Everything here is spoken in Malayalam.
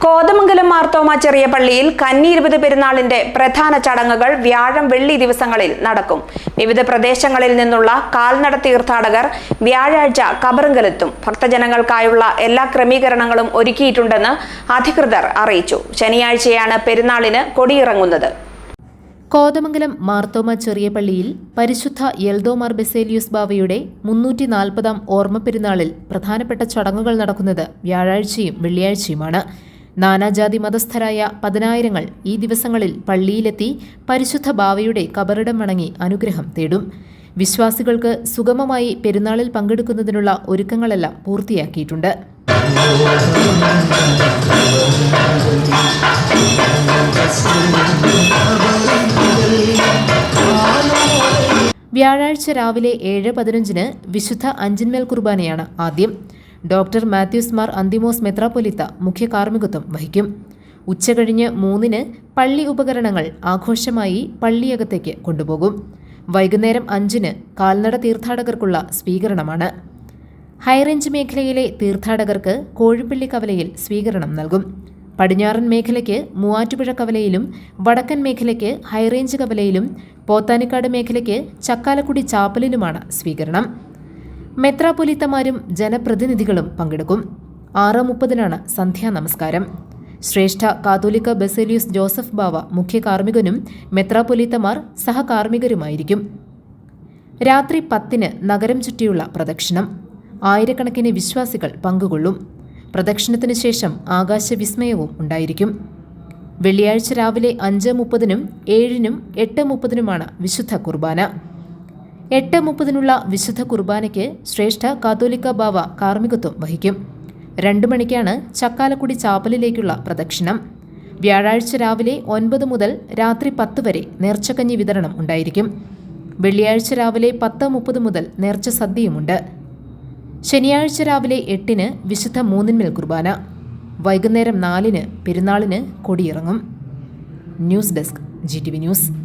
കോതമംഗലം മാർത്തോമ ചെറിയ പള്ളിയിൽ കന്നി ഇരുപത് പെരുന്നാളിന്റെ പ്രധാന ചടങ്ങുകൾ വ്യാഴം വെള്ളി ദിവസങ്ങളിൽ നടക്കും. വിവിധ പ്രദേശങ്ങളിൽ നിന്നുള്ള കാൽനട തീർത്ഥാടകർ വ്യാഴാഴ്ച കബറിങ്കലെത്തും. ഭക്തജനങ്ങൾക്കായുള്ള എല്ലാ ക്രമീകരണങ്ങളും ഒരുക്കിയിട്ടുണ്ടെന്ന് അധികൃതർ അറിയിച്ചു. ശനിയാഴ്ചയാണ് പെരുന്നാളിന് കൊടിയിറങ്ങുന്നത്. കോതമംഗലം മാർത്തോമ ചെറിയ പള്ളിയിൽ പരിശുദ്ധ യൽദോമാർ ബെസേലിയൂസ് ബാവയുടെ മുന്നൂറ്റി നാൽപ്പതാം ഓർമ്മ പെരുന്നാളിൽ പ്രധാനപ്പെട്ട ചടങ്ങുകൾ നടക്കുന്നത് വ്യാഴാഴ്ചയും വെള്ളിയാഴ്ചയുമാണ്. നാനാജാതി മതസ്ഥരായ പതിനായിരങ്ങൾ ഈ ദിവസങ്ങളിൽ പള്ളിയിലെത്തി പരിശുദ്ധ ബാവയുടെ കബറിടം വണങ്ങി അനുഗ്രഹം തേടും. വിശ്വാസികൾക്ക് സുഗമമായി പെരുന്നാളിൽ പങ്കെടുക്കുന്നതിനുള്ള ഒരുക്കങ്ങളെല്ലാം പൂർത്തിയാക്കിയിട്ടുണ്ട്. വ്യാഴാഴ്ച രാവിലെ ഏഴ് പതിനഞ്ചിന് വിശുദ്ധ അഞ്ചിന്മേൽ കുർബാനയാണ് ആദ്യം. ഡോക്ടർ മാത്യൂസ് മാർ അന്തിമോസ് മെത്രാപ്പൊലിത്ത മുഖ്യ കാർമ്മികത്വം വഹിക്കും. ഉച്ചകഴിഞ്ഞ് മൂന്നിന് പള്ളി ഉപകരണങ്ങൾ ആഘോഷമായി പള്ളിയകത്തേക്ക് കൊണ്ടുപോകും. വൈകുന്നേരം അഞ്ചിന് കാൽനട തീർത്ഥാടകർക്കുള്ള സ്വീകരണമാണ്. ഹൈറേഞ്ച് മേഖലയിലെ തീർത്ഥാടകർക്ക് കോഴിപ്പള്ളി കവലയിൽ സ്വീകരണം നൽകും. പടിഞ്ഞാറൻ മേഖലയ്ക്ക് മൂവാറ്റുപുഴ കവലയിലും വടക്കൻ മേഖലയ്ക്ക് ഹൈറേഞ്ച് കവലയിലും പോത്താനിക്കാട് മേഖലയ്ക്ക് ചക്കാലക്കുടി ചാപ്പലിലുമാണ് സ്വീകരണം. മെത്രാപ്പൊലിത്തമാരും ജനപ്രതിനിധികളും പങ്കെടുക്കും. ആറ് മുപ്പതിനാണ് സന്ധ്യാ നമസ്കാരം. ശ്രേഷ്ഠ കാതോലിക്ക ബസേലിയസ് ജോസഫ് ബാവ മുഖ്യ കാർമ്മികനും മെത്രാപൊലിത്തമാർ സഹകാർമ്മികരുമായിരിക്കും. രാത്രി പത്തിന് നഗരം ചുറ്റിയുള്ള പ്രദക്ഷിണം. ആയിരക്കണക്കിന് വിശ്വാസികൾ പങ്കുകൊള്ളും. പ്രദക്ഷിണത്തിനു ശേഷം ആകാശവിസ്മയവും ഉണ്ടായിരിക്കും. വെള്ളിയാഴ്ച രാവിലെ അഞ്ച് മുപ്പതിനും ഏഴിനും എട്ട് മുപ്പതിനുമാണ് വിശുദ്ധ കുർബാന. എട്ട് മുപ്പതിനുള്ള വിശുദ്ധ കുർബാനയ്ക്ക് ശ്രേഷ്ഠ കാതോലിക്ക ബാവ കാർമ്മികത്വം വഹിക്കും. രണ്ടു മണിക്കാണ് ചക്കാലക്കുടി ചാപ്പലിലേക്കുള്ള പ്രദക്ഷിണം. വ്യാഴാഴ്ച രാവിലെ ഒൻപത് മുതൽ രാത്രി പത്ത് വരെ നേർച്ചക്കഞ്ഞി വിതരണം ഉണ്ടായിരിക്കും. വെള്ളിയാഴ്ച രാവിലെ പത്ത് മുപ്പത് മുതൽ നേർച്ച സദ്യയുമുണ്ട്. ശനിയാഴ്ച രാവിലെ എട്ടിന് വിശുദ്ധ മൂന്നിന്മേൽ കുർബാന. വൈകുന്നേരം നാലിന് പെരുന്നാളിന് കൊടിയിറങ്ങും. News desk G T V news.